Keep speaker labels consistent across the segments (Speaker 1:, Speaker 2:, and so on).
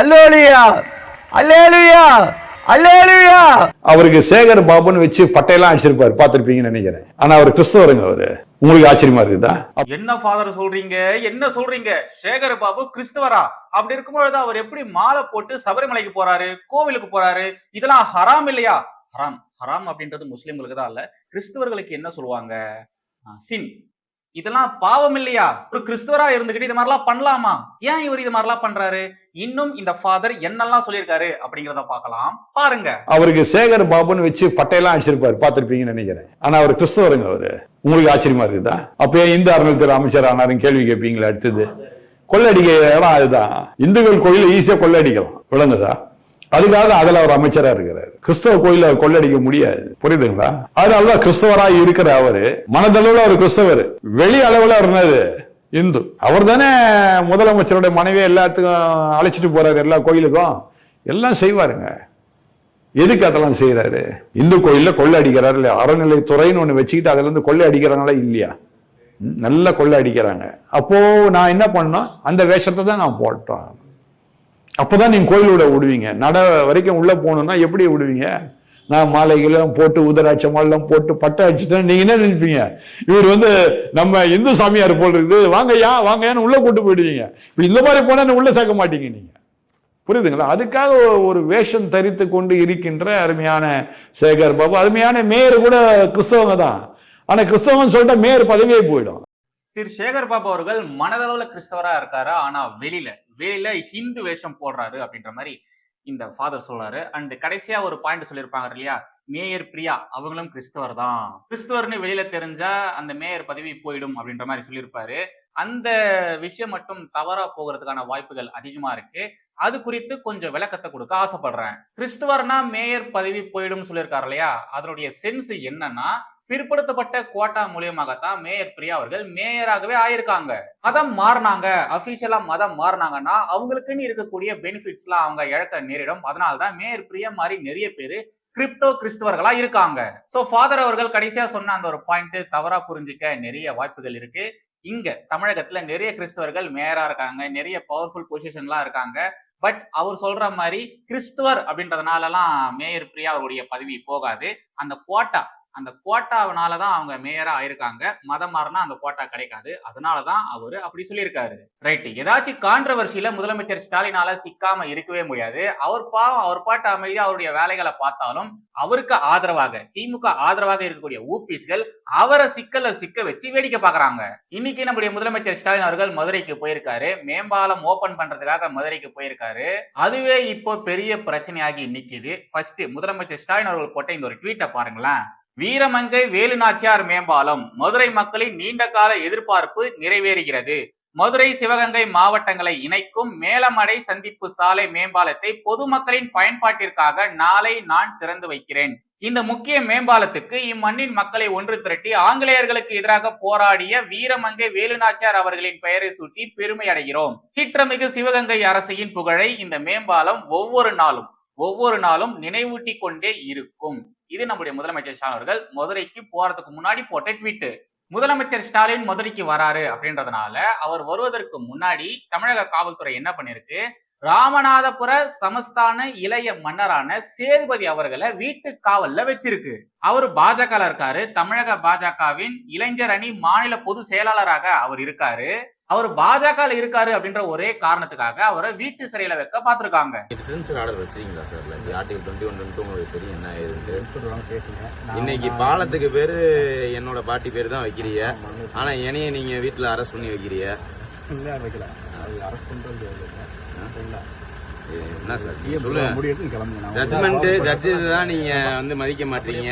Speaker 1: அல்லேலுயா அல்லேலுயா அல்லேலுயா.
Speaker 2: அவருக்கு சேகர் பாபுன்னு வச்சு பட்டையெல்லாம் அடிச்சிருப்பாரு பார்த்திருப்பீங்கன்னு நினைக்கிறேன். ஆனா அவர் கிறிஸ்தவருங்க அவரு. உங்களுக்கு ஆச்சரியமா இருக்குதா?
Speaker 3: என்ன ஃபாதர் சொல்றீங்க? என்ன சொல்றீங்க? சேகர் பாபு கிறிஸ்தவரா? அப்படி இருக்கும்பொழுது அவர் எப்படி மாலை போட்டு சபரிமலைக்கு போறாரு கோவிலுக்கு போறாரு? இதெல்லாம் ஹராம் இல்லையா? ஹராம். ஹராம் அப்படின்றது முஸ்லிம்களுக்கு தான் இல்ல. கிறிஸ்தவர்களுக்கு என்ன சொல்லுவாங்க? சின். இதெல்லாம் பாவம் இல்லையா? ஒரு கிறிஸ்துவரா இருந்துகிட்டு இது மாதிரிலாம் பண்ணலாமா? ஏன் இவர் இது மாதிரிலாம் பண்றாரு? இன்னும் இந்த ஃபாதர் என்னெல்லாம் சொல்லியிருக்காரு அப்படிங்கிறத பார்க்கலாம். பாருங்க.
Speaker 2: அவருக்கு சேகர் பாபுன்னு வச்சு பட்டையெல்லாம் அடிச்சிருப்பாரு. பார்த்திருப்பீங்கன்னு நினைக்கிறேன். ஆனா அவர் கிறிஸ்தவருங்க அவரு. உங்களுக்கு ஆச்சரியமா இருக்குதா? அப்ப ஏன் இந்து அறநிலையத்துறை அமைச்சர் ஆனாரும் கேள்வி கேட்பீங்களா அடுத்தது? கொள்ளடிக்க இடம் அதுதான். இந்துக்கள் கோயில் ஈஸியா கொள்ளடிக்கலாம். விளங்குதா? அதுக்காக அதுல அவர் அமைச்சரா இருக்கிறார். கிறிஸ்தவ கோயில கொள்ளடிக்க முடியாது. புரியுதுங்களா? அதனாலதான் கிறிஸ்தவரா இருக்கிற அவரு மனதளவுல அவர் கிறிஸ்தவர். வெளி அளவுல அவர் என்னது? இந்து. அவர் தானே முதலமைச்சருடைய மனைவி எல்லாத்துக்கும் அழைச்சிட்டு போறாரு எல்லா கோயிலுக்கும். எல்லாம் செய்வாருங்க. எதுக்கு அதெல்லாம் செய்யறாரு இந்து கோயில்ல கொள்ளை அடிக்கிறாரு இல்லையா? அறநிலைத்துறைன்னு ஒண்ணு வச்சுக்கிட்டு அதுல இருந்து கொள்ளை அடிக்கிறாங்களா இல்லையா? நல்லா நல்ல கொள்ளை அடிக்கிறாங்க. அப்போ நான் என்ன பண்ணோம் அந்த வேஷத்தை தான் நான் போட்டோம். அப்போதான் நீங்கள் கோயிலோட விடுவீங்க. நட வரைக்கும் உள்ளே போகணும்னா எப்படி விடுவீங்க? நான் மாலைகளும் போட்டு உதராட்சம் எல்லாம் போட்டு பட்டை அடிச்சுட்டேன் நீங்கள் என்ன நினைப்பீங்க? இவர் வந்து நம்ம இந்து சாமியார் போல் இருக்குது. வாங்கய்யா வாங்கய்யான்னு உள்ளே கூட்டு போயிடுவீங்க. இப்போ இந்த மாதிரி போனால் என்ன சேர்க்க மாட்டீங்க நீங்கள் புரியுதுங்களா? அதுக்காக ஒரு வேஷம் தரித்து கொண்டு இருக்கின்ற அருமையான சேகர் பாபு. அருமையான மேயர் கூட கிறிஸ்தவங்க தான். ஆனால் கிறிஸ்தவன் சொல்லிட்டா மேயர் பதவியே போயிடும்.
Speaker 3: திரு சேகர் பாபு அவர்கள் மனதளவில் கிறிஸ்தவராக இருக்காரா? ஆனால் வெளியில. வேல ஹிந்து வேஷம் போடுறாரு அப்படின்ற மாதிரி இந்த ஃபாதர் சொல்றாரு. அண்ட் கடைசியா ஒரு பாயிண்ட் சொல்லியிருப்பாங்க இல்லையா? மேயர் பிரியா அவங்களும் கிறிஸ்தவர் தான் கிறிஸ்தவர்னு வெளியில தெரிஞ்சா அந்த மேயர் பதவி போயிடும் அப்படின்ற மாதிரி சொல்லியிருப்பாரு. அந்த விஷயம் மட்டும் தவறா போகிறதுக்கான வாய்ப்புகள் அதிகமா இருக்கு. அது குறித்து கொஞ்சம் விளக்கத்தை கொடுக்க ஆசைப்படுறேன். கிறிஸ்துவர்னா மேயர் பதவி போயிடும் சொல்லியிருக்காரு இல்லையா? அதனுடைய சென்ஸ் என்னன்னா பிற்படுத்தப்பட்ட கோட்டா மூலியமாகத்தான் மேயர் பிரியா அவர்கள் மேயராகவே ஆயிருக்காங்க. மதம் மாறினாங்க. அபிஷியலா மதம் மாறினாங்கன்னா அவங்களுக்குன்னு இருக்கக்கூடிய பெனிஃபிட்ஸ்லாம் அவங்க இழக்க நேரிடும். அதனாலதான் மேயர் பிரியா மாதிரி நிறைய பேரு கிரிப்டோ கிறிஸ்தவர்களா இருக்காங்க. சோ ஃபாதர் அவர்கள் கடைசியா சொன்ன அந்த ஒரு பாயிண்ட் தவறா புரிஞ்சுக்க நிறைய வாய்ப்புகள் இருக்கு. இங்க தமிழகத்துல நிறைய கிறிஸ்தவர்கள் மேயரா இருக்காங்க. நிறைய பவர்ஃபுல் பொசிஷன்லாம் இருக்காங்க. பட் அவர் சொல்ற மாதிரி கிறிஸ்துவர் அப்படின்றதுனாலலாம் மேயர் பிரியா அவருடைய பதவி போகாது. அந்த கோட்டா அந்த கோட்டாவனால தான் அவங்க மேயரா ஆயிருக்காங்க. மதம் மாறினா அந்த கோட்டா கிடைக்காது. அதனால தான் அவரு அப்படி சொல்லியிருக்காரு. ரைட் ஏதாச்சும் கான்ட்ரவர்சியில முதலமைச்சர் ஸ்டாலினால சிக்காம இருக்கவே முடியாது. அவர் பாவம் அவர் பாட்டு அமைதியா அவருடைய வேலைகளை பார்த்தாலும் அவருக்கு ஆதரவாக திமுக ஆதரவாக இருக்கக்கூடிய ஊபிஸ்கள் அவரை சிக்கல சிக்க வச்சு வேடிக்கை பாக்குறாங்க இன்னைக்கு நம்முடைய முதலமைச்சர் ஸ்டாலின் அவர்கள் மதுரைக்கு போயிருக்காரு. மேம்பாலம் ஓபன் பண்றதுக்காக மதுரைக்கு போயிருக்காரு. அதுவே இப்போ பெரிய பிரச்சனையாகி நிக்குது. ஃபர்ஸ்ட் முதலமைச்சர் ஸ்டாலின் அவர்கள் போட்ட இந்த ஒரு ட்வீட்டை பாருங்களேன். வீரமங்கை வேலுநாச்சியார் மேம்பாலம் மதுரை மக்களின் நீண்ட கால எதிர்பார்ப்பு நிறைவேறுகிறது. மதுரை சிவகங்கை மாவட்டங்களை இணைக்கும் மேலமடை சந்திப்பு சாலை மேம்பாலத்தை பொதுமக்களின் பயன்பாட்டிற்காக நாளை நான் திறந்து வைக்கிறேன். இந்த முக்கிய மேம்பாலத்துக்கு இம்மண்ணின் மக்களை ஒன்று திரட்டி ஆங்கிலேயர்களுக்கு எதிராக போராடிய வீரமங்கை வேலுநாச்சியார் அவர்களின் பெயரை சூட்டி பெருமை அடைகிறோம் சீற்றமிகு சிவகங்கை அரசியின் புகழை இந்த மேம்பாலம் ஒவ்வொரு நாளும் ஒவ்வொரு நாளும் நினைவூட்டி கொண்டே இருக்கும். இது நம்முடைய முதலமைச்சர் ஸ்டாலின் அவர்கள் மதுரைக்கு போறதுக்கு முன்னாடி போட்ட ட்வீட்டு முதலமைச்சர் ஸ்டாலின் மதுரைக்கு வராரு அப்படின்றதுனால அவர் வருவதற்கு முன்னாடி தமிழக காவல்துறை என்ன பண்ணிருக்கு? ராமநாதபுர சமஸ்தான இளைய மன்னரான சேதுபதி அவர்களை வீட்டு காவல்ல வச்சிருக்கு. அவர் பாஜக இருக்காரு. தமிழக பாஜகவின் இளைஞர் அணி மாநில பொது செயலாளராக அவர் இருக்காரு. அவர் பாஜக இருக்காரு அப்படின்ற ஒரே காரணத்துக்காக அவரை வீட்டு சிறையில வைக்க
Speaker 4: ஏதுன்ட்டு இன்னைக்கு பாலத்துக்கு பேரு என்னோட பாட்டி பேர் தான் வைக்கிறீங்க. ஆனா என்னைய நீங்க வீட்டுல அரெஸ்ட் பண்ணி வைக்கிறீங்க.
Speaker 5: இல்ல வைக்கல அது அரெஸ்ட் பண்றது இல்ல
Speaker 4: இது என்ன சார்? ஜட்மெண்ட் ஜட்ஜு தான் நீங்க வந்து மதிக்க மாட்டீங்க.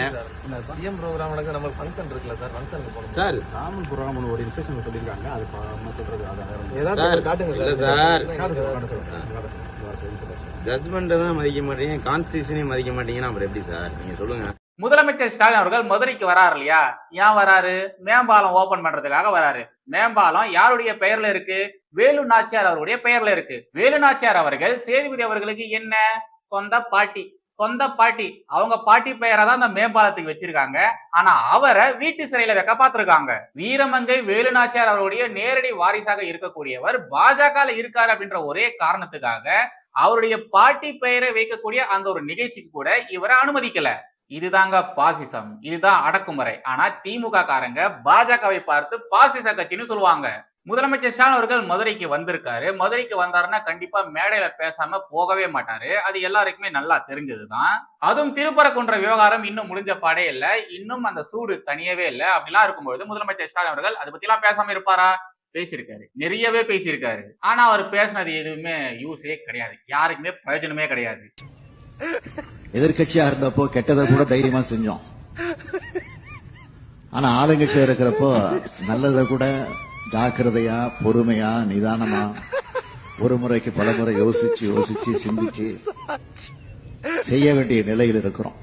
Speaker 6: சிஎம் ப்ரோக்ராம் நடக்க நம்ம ஃபங்க்ஷன் இருக்குல்ல சார்? ஃபங்க்ஷனுக்கு போகணும்
Speaker 4: சார்.
Speaker 5: ராமன் புரோகிராம் ஒரு இன்ஸ்ட்ரக்ஷன் சொல்லியிருக்காங்க. அது சொல்றது
Speaker 4: சார்,
Speaker 6: ஒரு காட்டுங்க
Speaker 4: இல்ல சார்.
Speaker 5: காட்டு சார், காட்டு சார். காட்டு சார். வேற சொல்லி சொல்றேன்.
Speaker 4: ஜட்மெண்ட் தான் மதிக்க மாட்டீங்க. கான்ஸ்டியூஷனையும் மதிக்க மாட்டீங்கன்னா அப்புறம் எப்படி சார்? நீங்க சொல்லுங்க.
Speaker 3: முதலமைச்சர் ஸ்டாலின் அவர்கள் மதுரைக்கு வராரு இல்லையா? ஏன் வராரு? மேம்பாலம் ஓபன் பண்றதுக்காக வராரு. மேம்பாலம் யாருடைய பெயர்ல இருக்கு? வேலு நாச்சியார் அவருடைய பெயர்ல இருக்கு. வேலு நாச்சியார் அவர்கள் சேதுபதி அவர்களுக்கு என்ன? சொந்த பாட்டி. சொந்த பாட்டி. அவங்க பாட்டி பெயரை தான் அந்த மேம்பாலத்துக்கு வச்சிருக்காங்க. ஆனா அவரை வீட்டு சிறையில வைக்க பார்த்திருக்காங்க. வீரமங்கை வேலுநாச்சியார் அவருடைய நேரடி வாரிசாக இருக்கக்கூடியவர் பாஜக இருக்காரு அப்படின்ற ஒரே காரணத்துக்காக அவருடைய பாட்டி பெயரை வைக்கக்கூடிய அந்த ஒரு நிகழ்ச்சிக்கு கூட இவரை அனுமதிக்கல. இதுதாங்க பாசிசம். இதுதான் அடக்குமுறை. ஆனா திமுக காரங்க பாஜகவை பார்த்து பாசிச கட்சின்னு சொல்லுவாங்க. முதலமைச்சர் ஸ்டாலின் அவர்கள் மதுரைக்கு வந்திருக்காரு. மதுரைக்கு வந்தாருன்னா கண்டிப்பா மேடையில பேசாம போகவே மாட்டாரு. அது எல்லாருக்குமே நல்லா தெரிஞ்சதுதான். அதுவும் திருப்பரக்குன்ற விவகாரம் இன்னும் முடிஞ்ச பாடே இல்ல. இன்னும் அந்த சூடு தனியவே இல்லை. அப்படிலாம் இருக்கும்பொழுது முதலமைச்சர் ஸ்டாலின் அவர்கள் அதை பத்தி எல்லாம் பேசாம இருப்பாரா? பேசியிருக்காரு. நிறையவே பேசியிருக்காரு. ஆனா அவர் பேசினது எதுவுமே யூஸே கிடையாது. யாருக்குமே பிரயோஜனமே கிடையாது.
Speaker 7: எதிர்க்கட்சியா இருந்தப்போ கெட்டதை கூட தைரியமா செஞ்சோம். ஆனா ஆளுங்கட்சியா இருக்கிறப்போ நல்லதை கூட ஜாக்கிரதையா பொறுமையா நிதானமா ஒரு முறைக்கு பல முறை யோசிச்சு யோசிச்சு சிந்திச்சு செய்ய வேண்டிய நிலையில் இருக்கிறோம்.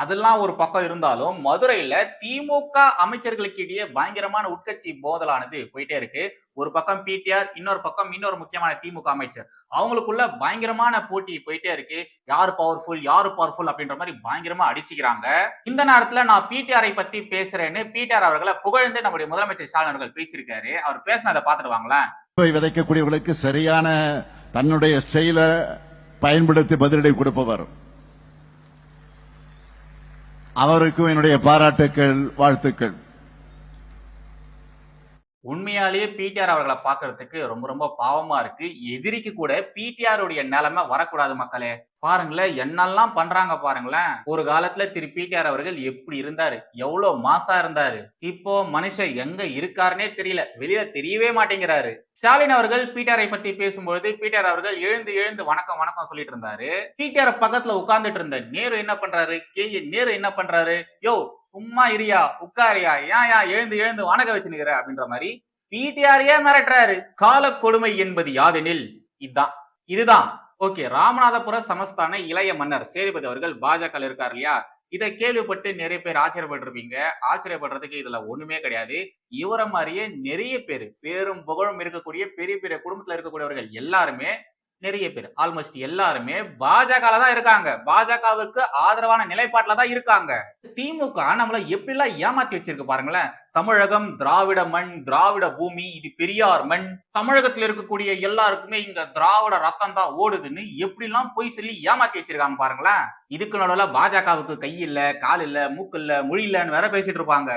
Speaker 3: அதெல்லாம் ஒரு பக்கம் இருந்தாலும் மதுரையில திமுக அமைச்சர்களுக்கு இடையே பயங்கரமான உட்கட்சி மோதலானது போயிட்டே இருக்கு. ஒரு பக்கம் பிடிஆர் இன்னொரு பக்கம் இன்னொரு முக்கியமான திமுக அமைச்சர். அவங்களுக்குள்ள பயங்கரமான போட்டி போயிட்டே இருக்கு. யாரு பவர்ஃபுல் யாரு பவர்ஃபுல் அப்படின்ற மாதிரி பயங்கரமா அடிச்சுக்கிறாங்க. இந்த நேரத்துல நான் பிடிஆரை பத்தி பேசுறேன்னு பிடிஆர் அவர்களை புகழ்ந்து நம்முடைய முதலமைச்சர் ஸ்டாலின் அவர்கள் பேசியிருக்காரு. அவர் பேசினதை பார்த்துட்டு வாங்களேன்
Speaker 7: விதைக்கக்கூடியவர்களுக்கு சரியான தன்னுடைய ஸ்டைல பயன்படுத்தி பதிலடி கொடுப்பவர். அவருக்கும் என்னுடைய பாராட்டுக்கள் வாழ்த்துக்கள்.
Speaker 3: உண்மையாலேயே பிடிஆர் அவர்களை பாக்குறதுக்கு ரொம்ப ரொம்ப பாவமா இருக்கு. எதிரிக்கு கூட பிடிஆர் உடைய நிலைமை வரக்கூடாது மக்களே. பாருங்களேன் என்னெல்லாம் பண்றாங்க பாருங்களேன். ஒரு காலத்துல திரு பிடிஆர் அவர்கள் எப்படி இருந்தாரு? எவ்வளவு மாசா இருந்தாரு? இப்போ மனுஷன் எங்க இருக்காருன்னே தெரியல. வெளியில தெரியவே மாட்டேங்கிறாரு. ஸ்டாலின் அவர்கள் பீட்டரை பத்தி பேசும்பொழுது பீட்டர் அவர்கள் எழுந்து எழுந்து வணக்கம் வணக்கம் சொல்லிட்டு இருந்தாரு. பீட்டர் பக்கத்துல உட்கார்ந்துட்டு இருந்த நேரு என்ன பண்றாரு? கே. நேரு என்ன பண்றாரு? யோ சும்மா இரியா உட்காரியா ஏன் ஏன் எழுந்து எழுந்து வணக்க வச்சுனுக்கிற அப்படின்ற மாதிரி பிடிஆரையே மிரட்டுறாரு. கால கொடுமை என்பது யாதெனில்? இதுதான் இதுதான். ஓகே ராமநாதபுர சமஸ்தான இளைய மன்னர் சேதுபதி அவர்கள் பாஜக இருக்கார் இல்லையா? இதை கேள்விப்பட்டு நிறைய பேர் ஆச்சரியப்பட்டிருப்பீங்க. ஆச்சரியப்படுறதுக்கு இதுல ஒண்ணுமே கிடையாது. இவரை மாதிரியே நிறைய பேர் பேரும் புகழும் இருக்கக்கூடிய பெரிய பெரிய குடும்பத்துல இருக்கக்கூடியவர்கள் எல்லாருமே நிறைய பேர் ஆல்மோஸ்ட் எல்லாருமே பாஜக தான் இருக்காங்க. பாஜகவுக்கு ஆதரவான நிலைப்பாட்டுல தான் இருக்காங்க. திமுக நம்மள எப்படிலாம் ஏமாத்தி வச்சிருக்கு பாருங்களேன். தமிழகம் திராவிட மண் திராவிட பூமி இது பெரியார் மண். தமிழகத்துல இருக்கக்கூடிய எல்லாருக்குமே இங்க திராவிட ரத்தம் தான் ஓடுதுன்னு எப்படிலாம் பொய் சொல்லி ஏமாத்தி வச்சிருக்காங்க பாருங்களேன். இதுக்கு நடுவில் பாஜகவுக்கு கை இல்ல கால் இல்ல மூக்கு இல்ல மொழி இல்லன்னு வேற பேசிட்டு இருப்பாங்க.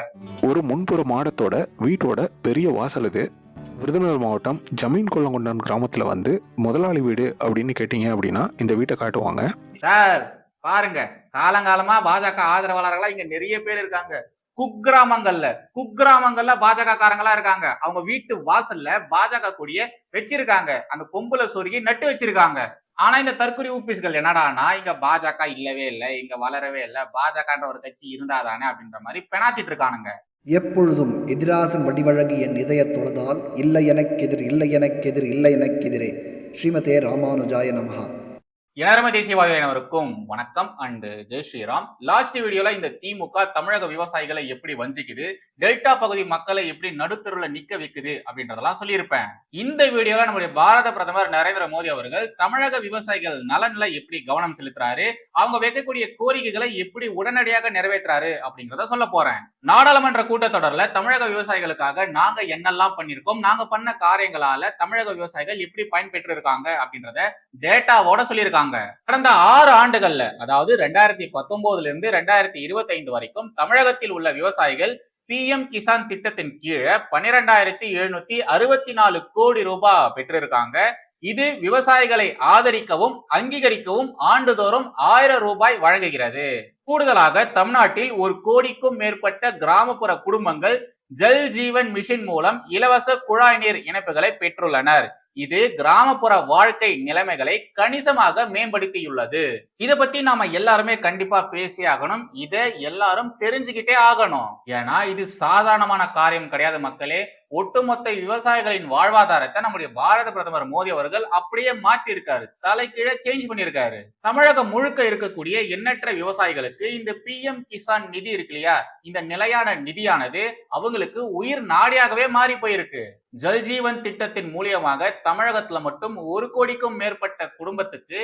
Speaker 8: ஒரு முன்புற மாடத்தோட வீட்டோட பெரிய வாசல் இது. விருதுநகர் மாவட்டம் ஜமீன் கொல்லங்கொண்டன் கிராமத்தில் வந்து முதலாளி வீடு அப்படின்னு கேட்டிங்க அப்படின்னா இந்த வீட்டை காட்டுவாங்க.
Speaker 3: சார் பாருங்க. காலங்காலமா பாஜக ஆதரவாளர்களா இங்க நிறைய பேர் இருக்காங்க. குக்கிராமங்கள்ல குக்கிராமங்கள்ல பாஜக காரங்களா இருக்காங்க. அவங்க வீட்டு வாசல்ல பாஜக கொடிய வச்சிருக்காங்க. அந்த கொம்புல சொருகி நட்டு வச்சிருக்காங்க. ஆனா இந்த தற்கொலை ஊபிஸ்கள் என்னடான்னா இங்க பாஜக இல்லவே இல்லை இங்க வளரவே இல்லை. பாஜகன்ற ஒரு கட்சி இருந்தாதானே அப்படின்ற மாதிரி பெணாத்திட்டு இருக்கானுங்க.
Speaker 9: எப்பொழுதும் எதிராசன் வடிவழகிய என் இதயத் தொழுதால் இல்லை எனக்கெதிர் இல்லை எனக்கெதிர் இல்லை எனக்கெதிரே. ஸ்ரீமதே ராமானுஜாய நமகா
Speaker 3: இனரம அனைவருக்கும் வணக்கம் அண்ட் ஜெய் ஸ்ரீராம். லாஸ்ட் வீடியோல இந்த திமுக தமிழக விவசாயிகளை எப்படி வஞ்சிக்குது டெல்டா பகுதி மக்களை எப்படி நடுத்தருல நிக்க வைக்குது அப்படின்றதெல்லாம் சொல்லியிருப்பேன். இந்த வீடியோல நம்முடைய பாரத பிரதமர் நரேந்திர மோடி அவர்கள் தமிழக விவசாயிகள் நலன்ல எப்படி கவனம் செலுத்துறாரு அவங்க வைக்கக்கூடிய கோரிக்கைகளை எப்படி உடனடியாக நிறைவேற்றுறாரு அப்படிங்கறத சொல்ல போறேன். நாடாளுமன்ற கூட்டத்தொடர்ல தமிழக விவசாயிகளுக்காக நாங்க என்னெல்லாம் பண்ணிருக்கோம் நாங்க பண்ண காரியங்களால தமிழக விவசாயிகள் எப்படி பயன்பெற்று இருக்காங்க அப்படின்றத டேட்டாவோட சொல்லியிருக்காங்க. இருக்காங்க கடந்த ஆறு ஆண்டுகள்ல அதாவது ரெண்டாயிரத்தி பத்தொன்பதுல இருந்து ரெண்டாயிரத்தி இருபத்தி ஐந்து வரைக்கும் தமிழகத்தில் உள்ள விவசாயிகள் பிஎம் கிசான் திட்டத்தின் கீழே பன்னிரெண்டாயிரத்தி எழுநூத்தி அறுபத்தி நாலு கோடி ரூபாய் பெற்றிருக்காங்க. இது விவசாயிகளை ஆதரிக்கவும் அங்கீகரிக்கவும் ஆண்டுதோறும் ஆயிரம் ரூபாய் வழங்குகிறது. கூடுதலாக தமிழ்நாட்டில் ஒரு கோடிக்கும் மேற்பட்ட கிராமப்புற குடும்பங்கள் ஜல் ஜீவன் மிஷின் மூலம் இலவச குழாய் நீர் இணைப்புகளை பெற்றுள்ளனர். இது கிராமப்புற வாழ்க்கை நிலைமைகளை கணிசமாக மேம்படுத்தியுள்ளது. இத பத்தி நாம எல்லாருமே கண்டிப்பா பேசி ஆகணும். இதை எல்லாரும் தெரிஞ்சுக்கிட்டே ஆகணும். ஏன்னா இது சாதாரணமான காரியம் கிடையாது மக்களே. ஒட்டுமொத்த விவசாயிகளின் வாழ்வாதாரத்தை நம்முடைய பாரத பிரதமர் மோடி அவர்கள் அப்படியே மாத்தி இருக்காரு தலைக்கீழே சேஞ்ச் பண்ணியிருக்காரு தமிழகம் முழுக்க இருக்கக்கூடிய எண்ணற்ற விவசாயிகளுக்கு இந்த பிஎம் கிசான் நிதி இருக்கு இல்லையா? இந்த நிலையான நிதியானது அவங்களுக்கு உயிர் நாடியாகவே மாறி போயிருக்கு. ஜல்ஜீவன் திட்டத்தின் மூலியமாக தமிழகத்துல மட்டும் ஒரு கோடிக்கும் மேற்பட்ட குடும்பத்துக்கு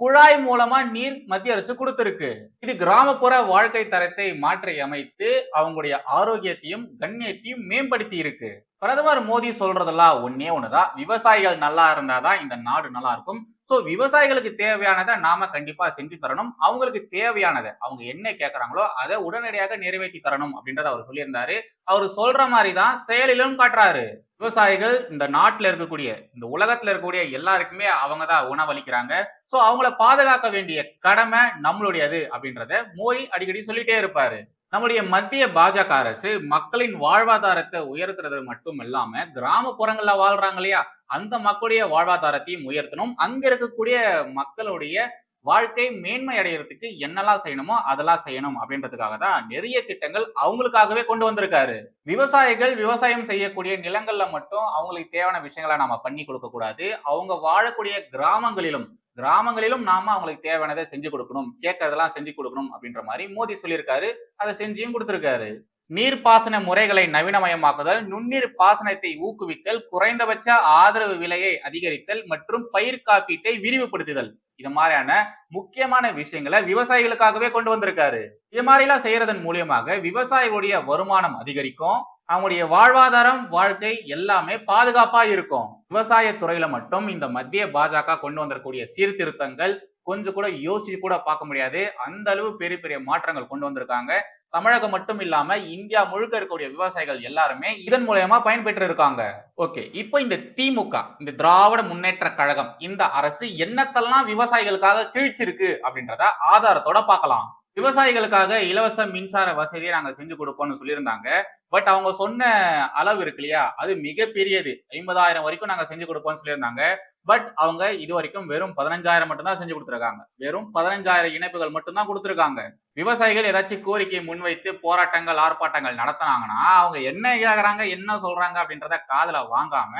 Speaker 3: குழாய் மூலமா நீர் மத்திய அரசு கொடுத்திருக்கு. இது கிராமப்புற வாழ்க்கை தரத்தை மாற்றி அமைத்து அவங்களுடைய ஆரோக்கியத்தையும் கண்ணியத்தையும் மேம்படுத்தி இருக்கு பிரதமர் மோடி சொல்றதெல்லாம் ஒன்னே ஒண்ணுதான் விவசாயிகள் நல்லா இருந்தாதான் இந்த நாடு நல்லா இருக்கும். சோ விவசாயிகளுக்கு தேவையானதை நாம கண்டிப்பா செஞ்சு தரணும். அவங்களுக்கு தேவையானதை அவங்க என்ன கேட்கறாங்களோ அதை உடனடியாக நிறைவேற்றி தரணும் அப்படின்றத அவர் சொல்லியிருந்தாரு. அவர் சொல்ற மாதிரி தான் செயலிலும் காட்டுறாரு. விவசாயிகள் இந்த நாட்டுல இருக்கக்கூடிய இந்த உலகத்துல இருக்கக்கூடிய எல்லாருக்குமே அவங்க தான் உணவளிக்கிறாங்க. சோ அவங்கள பாதுகாக்க வேண்டிய கடமை நம்மளுடையது அப்படின்றத மோடி அடிக்கடி சொல்லிட்டே இருப்பாரு. நம்முடைய மத்திய பாஜக அரசு மக்களின் வாழ்வாதாரத்தை உயர்த்துறது மட்டும் இல்லாம கிராமப்புறங்கள்ல வாழ்றாங்க இல்லையா? அந்த மக்களுடைய வாழ்வாதாரத்தையும் உயர்த்தணும். அங்க இருக்கக்கூடிய மக்களுடைய வாழ்க்கை மேன்மை அடையறதுக்கு என்னெல்லாம் செய்யணுமோ அதெல்லாம் செய்யணும் அப்படின்றதுக்காக தான் நிறைய திட்டங்கள் அவங்களுக்காகவே கொண்டு வந்திருக்காரு. விவசாயிகள் விவசாயம் செய்யக்கூடிய நிலங்கள்ல மட்டும் அவங்களுக்கு தேவையான விஷயங்களை நாம பண்ணி கொடுக்க கூடாது. அவங்க வாழக்கூடிய கிராமங்களிலும் கிராமங்களிலும் நாம அவங்களுக்கு தேவையானதை செஞ்சு கொடுக்கணும் கேட்கறதெல்லாம் செஞ்சு கொடுக்கணும் அப்படின்ற மாதிரி மோடி சொல்லியிருக்காரு. அதை செஞ்சியும் கொடுத்திருக்காரு. நீர்ப்பாசன முறைகளை நவீனமயமாக்குதல் நுண்ணீர் பாசனத்தை ஊக்குவித்தல் குறைந்தபட்ச ஆதரவு விலையை அதிகரித்தல் மற்றும் பயிர் காப்பீட்டை விரிவுபடுத்துதல். இது மாதிரியான முக்கியமான விஷயங்களை விவசாயிகளுக்காகவே கொண்டு வந்திருக்காரு. இது மாதிரி எல்லாம் செய்யறதன் மூலியமாக விவசாயிகளுடைய வருமானம் அதிகரிக்கும். அவங்களுடைய வாழ்வாதாரம் வாழ்க்கை எல்லாமே பாதுகாப்பா இருக்கும். விவசாய துறையில மட்டும் இந்த மத்திய பாஜக கொண்டு வந்திருக்கூடிய சீர்திருத்தங்கள் கொஞ்சம் கூட யோசிச்சு கூட பார்க்க முடியாது. அந்த அளவு பெரிய பெரிய மாற்றங்கள் கொண்டு வந்திருக்காங்க. தமிழகம் மட்டும் இல்லாம இந்தியா முழுக்க இருக்கக்கூடிய விவசாயிகள் எல்லாருமே இதன் மூலயமா பயன்பெற்று இருக்காங்க. ஓகே இப்போ இந்த திமுக இந்த திராவிட முன்னேற்ற கழகம் இந்த அரசு என்னத்தெல்லாம் விவசாயிகளுக்காக கிழிச்சிருக்கு அப்படின்றத ஆதாரத்தோட பார்க்கலாம். விவசாயிகளுக்காக இலவச மின்சார வசதியை நாங்க செஞ்சு கொடுப்போம்னு சொல்லியிருந்தாங்க. பட் அவங்க சொன்ன அளவு இருக்கு இல்லையா? அது மிகப்பெரியது. ஐம்பதாயிரம் வரைக்கும் நாங்க செஞ்சு கொடுப்போம்னு சொல்லியிருந்தாங்க. பட் அவங்க இது வரைக்கும் வெறும் பதினஞ்சாயிரம் மட்டும்தான் செஞ்சு கொடுத்துருக்காங்க. வெறும் பதினஞ்சாயிரம் இணைப்புகள் மட்டும்தான் கொடுத்துருக்காங்க. விவசாயிகள் ஏதாச்சும் கோரிக்கை முன்வைத்து போராட்டங்கள் ஆர்ப்பாட்டங்கள் நடத்தினாங்கன்னா அவங்க என்ன கேட்கறாங்க என்ன சொல்றாங்க அப்படின்றத காதல வாங்காம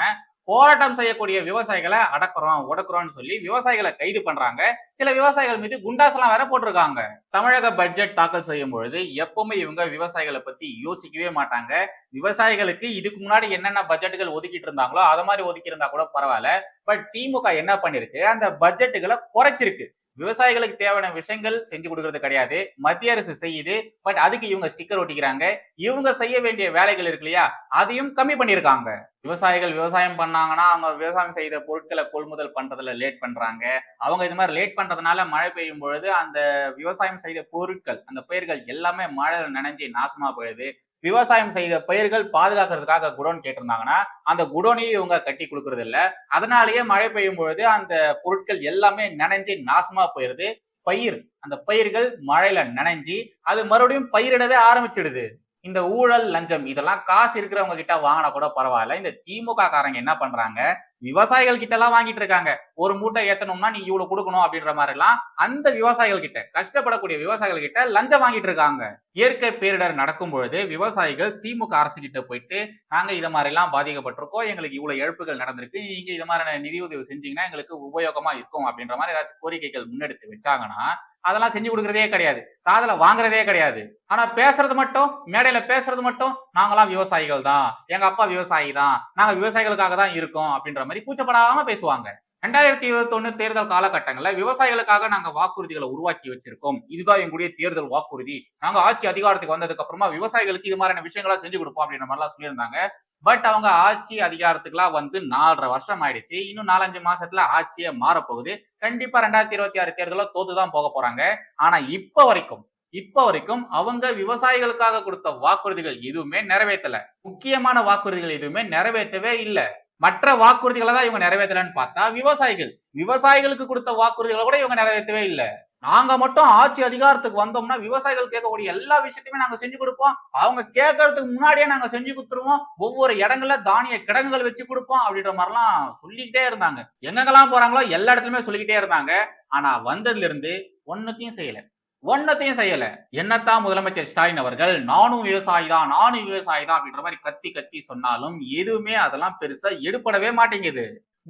Speaker 3: போராட்டம் செய்யக்கூடிய விவசாயிகளை அடக்குறோம் ஒடுக்குறோம்னு சொல்லி விவசாயிகளை கைது பண்றாங்க. சில விவசாயிகள் மீது குண்டாஸ்லாம் வேற போட்டிருக்காங்க. தமிழக பட்ஜெட் தாக்கல் செய்யும் பொழுது எப்பவுமே இவங்க விவசாயிகளை பத்தி யோசிக்கவே மாட்டாங்க. விவசாயிகளுக்கு இதுக்கு முன்னாடி என்னென்ன பட்ஜெட்டுகள் ஒதுக்கிட்டு இருந்தாங்களோ அதை மாதிரி ஒதுக்கி இருந்தா கூட பரவாயில்ல. பட் திமுக என்ன பண்ணிருக்கு? அந்த பட்ஜெட்டுகளை குறைச்சிருக்கு. விவசாயிகளுக்கு தேவையான விஷயங்கள் செஞ்சு கொடுக்கறது கிடையாது. மத்திய அரசு செய்யுது. பட் அதுக்கு இவங்க ஸ்டிக்கர் ஒட்டிக்கிறாங்க. இவங்க செய்ய வேண்டிய வேலைகள் இருக்கு இல்லையா? அதையும் கம்மி பண்ணியிருக்காங்க. விவசாயிகள் விவசாயம் பண்ணாங்கன்னா அவங்க விவசாயம் செய்த பொருட்களை கொள்முதல் பண்றதுல லேட் பண்றாங்க. அவங்க இது மாதிரி லேட் பண்றதுனால மழை பெய்யும் பொழுது அந்த விவசாயம் செய்த பொருட்கள் அந்த பயிர்கள் எல்லாமே மழையில நனைஞ்சு நாசமா போயிடுது. விவசாயம் செய்த பயிர்கள் பாதுகாக்கிறதுக்காக குடோன் கேட்டிருந்தாங்கன்னா அந்த குடோனையும் இவங்க கட்டி கொடுக்கறது இல்ல அதனாலேயே மழை பெய்யும் பொழுது அந்த பொருட்கள் எல்லாமே நனைஞ்சு நாசமா போயிருது. பயிர் அந்த பயிர்கள் மழையில நனைஞ்சி அது மறுபடியும் பயிரிடவே ஆரம்பிச்சிடுது. இந்த ஊழல் லஞ்சம் இதெல்லாம் காசு இருக்கிறவங்க கிட்ட வாங்கினா கூட பரவாயில்ல. இந்த திமுக காரங்க என்ன பண்றாங்க? விவசாயிகள் கிட்ட எல்லாம் வாங்கிட்டு இருக்காங்க ஒரு மூட்டை ஏத்தணும்னா நீ இவ்வளவு கொடுக்கணும் அப்படின்ற மாதிரி எல்லாம் அந்த விவசாயிகள் கிட்ட கஷ்டப்படக்கூடிய விவசாயிகள் கிட்ட லஞ்சம் வாங்கிட்டு இருக்காங்க இயற்கை பேரிடர் நடக்கும் பொழுது விவசாயிகள் திமுக அரசு கிட்ட போயிட்டு நாங்க இதை மாதிரி எல்லாம் பாதிக்கப்பட்டிருக்கோம். எங்களுக்கு இவ்வளவு இழப்புகள் நடந்திருக்கு. நீங்க இது மாதிரி நிதியுதவி செஞ்சீங்கன்னா எங்களுக்கு உபயோகமா இருக்கும். அப்படின்ற மாதிரி ஏதாச்சும் கோரிக்கைகள் முன்னெடுத்து வச்சாங்கன்னா அதெல்லாம் செஞ்சு கொடுக்கறதே கிடையாது. காதல வாங்குறதே கிடையாது. ஆனா பேசுறது மட்டும் மேடையில பேசுறது மட்டும் நாங்களாம் விவசாயிகள் தான். எங்க அப்பா விவசாயி தான். நாங்க விவசாயிகளுக்காக தான் இருக்கோம் அப்படின்ற மாதிரி கூச்சப்படாம பேசுவாங்க. ரெண்டாயிரத்தி இருபத்தி ஒண்ணு தேர்தல் காலகட்டங்கள்ல விவசாயிகளுக்காக நாங்க வாக்குறுதிகளை உருவாக்கி வச்சிருக்கோம். இதுதான் எங்களுடைய தேர்தல் வாக்குறுதி. நாங்க ஆட்சி அதிகாரத்துக்கு வந்ததுக்கு அப்புறமா விவசாயிகளுக்கு இது மாதிரியான விஷயங்களா செஞ்சு கொடுப்போம் அப்படின்ற மாதிரிலாம் சொல்லியிருந்தாங்க. பட் அவங்க ஆட்சி அதிகாரத்துக்குலாம் வந்து நாலரை வருஷம் ஆயிடுச்சு. இன்னும் நாலஞ்சு மாசத்துல ஆட்சியே மாறப்போகுது. கண்டிப்பா ரெண்டாயிரத்தி இருபத்தி ஆறு தேர்தலில் தோத்துதான் போக போறாங்க. ஆனா இப்ப வரைக்கும் இப்ப வரைக்கும் அவங்க விவசாயிகளுக்காக கொடுத்த வாக்குறுதிகள் எதுவுமே நிறைவேற்றல. முக்கியமான வாக்குறுதிகள் எதுவுமே நிறைவேற்றவே இல்லை. மற்ற வாக்குறுதிகளை தான் இவங்க நிறைவேற்றலன்னு பார்த்தா விவசாயிகள். விவசாயிகளுக்கு கொடுத்த வாக்குறுதிகளை கூட இவங்க நிறைவேற்றவே இல்லை. நாங்க மட்டும் ஆட்சி அதிகாரத்துக்கு வந்தோம்னா விவசாயிகள் கேட்கக்கூடிய எல்லா விஷயத்தையுமே நாங்க செஞ்சு கொடுப்போம். அவங்க கேட்கறதுக்கு முன்னாடியே நாங்க செஞ்சு கொடுத்துருவோம். ஒவ்வொரு இடங்கள்ல தானிய கிடங்குகள் வச்சு கொடுப்போம் அப்படின்ற மாதிரிலாம் சொல்லிக்கிட்டே இருந்தாங்க. எங்கெங்கெல்லாம் போறாங்களோ எல்லா இடத்துலயுமே சொல்லிக்கிட்டே இருந்தாங்க. ஆனா வந்ததுல இருந்து ஒன்னத்தையும் செய்யல. ஒன்னத்தையும் செய்யல. என்னத்தான் முதலமைச்சர் ஸ்டாலின் அவர்கள் நானும் விவசாயி தான் நானும் விவசாயி தான் அப்படின்ற மாதிரி கத்தி கத்தி சொன்னாலும் எதுவுமே அதெல்லாம் பெருசா எடுபடவே மாட்டேங்குது.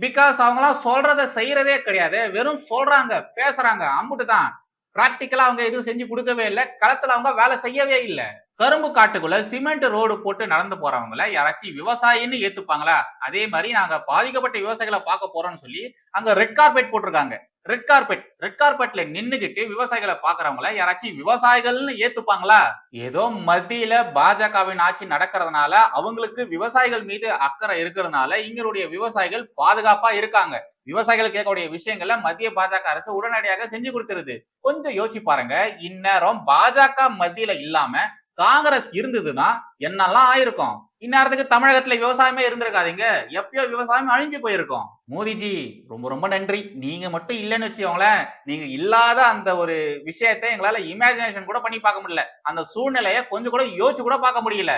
Speaker 3: பிகாஸ் அவங்களாம் சொல்றத செய்யறதே கிடையாது. வெறும் சொல்றாங்க பேசுறாங்க. அம்புட்டு தான் பிராக்டிக்கலா அவங்க எதுவும் செஞ்சு கொடுக்கவே இல்லை. களத்துல அவங்க வேலை செய்யவே இல்லை. கரும்பு காட்டுக்குள்ள சிமெண்ட் ரோடு போட்டு நடந்து போறவங்கள யாராச்சும் விவசாயின்னு ஏத்துப்பாங்களா? அதே மாதிரி நாங்க பாதிக்கப்பட்ட விவசாயிகளை பார்க்க போறோம்னு சொல்லி அங்க ரெட் கார்பெட் போட்டிருக்காங்க. ரெட் கார்பெட் ரெட் கார்பெட்ல நின்னுகிட்டு விவசாயிகளை பாக்குறவங்கள யாராச்சும் விவசாயிகள்னு ஏத்துப்பாங்களா? ஏதோ மத்தியில பாஜகவின் ஆட்சி நடக்கிறதுனால அவங்களுக்கு விவசாயிகள் மீது அக்கறை இருக்கிறதுனால இங்களுடைய விவசாயிகள் பாதுகாப்பா இருக்காங்க. விவசாயிகள் கேட்கக்கூடிய விஷயங்களை மத்திய பாஜக அரசு உடனடியாக செஞ்சு கொடுத்துருது. கொஞ்சம் யோசிச்சு பாருங்க. இந்நேரம் பாஜக மத்தியில இல்லாம காங்கிரஸ் இருந்ததுன்னா என்னெல்லாம் ஆயிருக்கும்? இந்நேரத்துக்கு தமிழகத்துல விவசாயமே இருந்திருக்காதீங்க. எப்பயோ விவசாயம் அழிஞ்சு போயிருக்கும். மோதிஜி ரொம்ப ரொம்ப நன்றி. நீங்க மட்டும் இல்லைன்னு வச்சுக்கோங்களேன் நீங்க இல்லாத அந்த ஒரு விஷயத்தை எங்களால இமேஜினேஷன் கூட பண்ணி பார்க்க முடியல. அந்த சூழ்நிலையை கொஞ்சம் கூட யோசிச்சு கூட பார்க்க முடியல.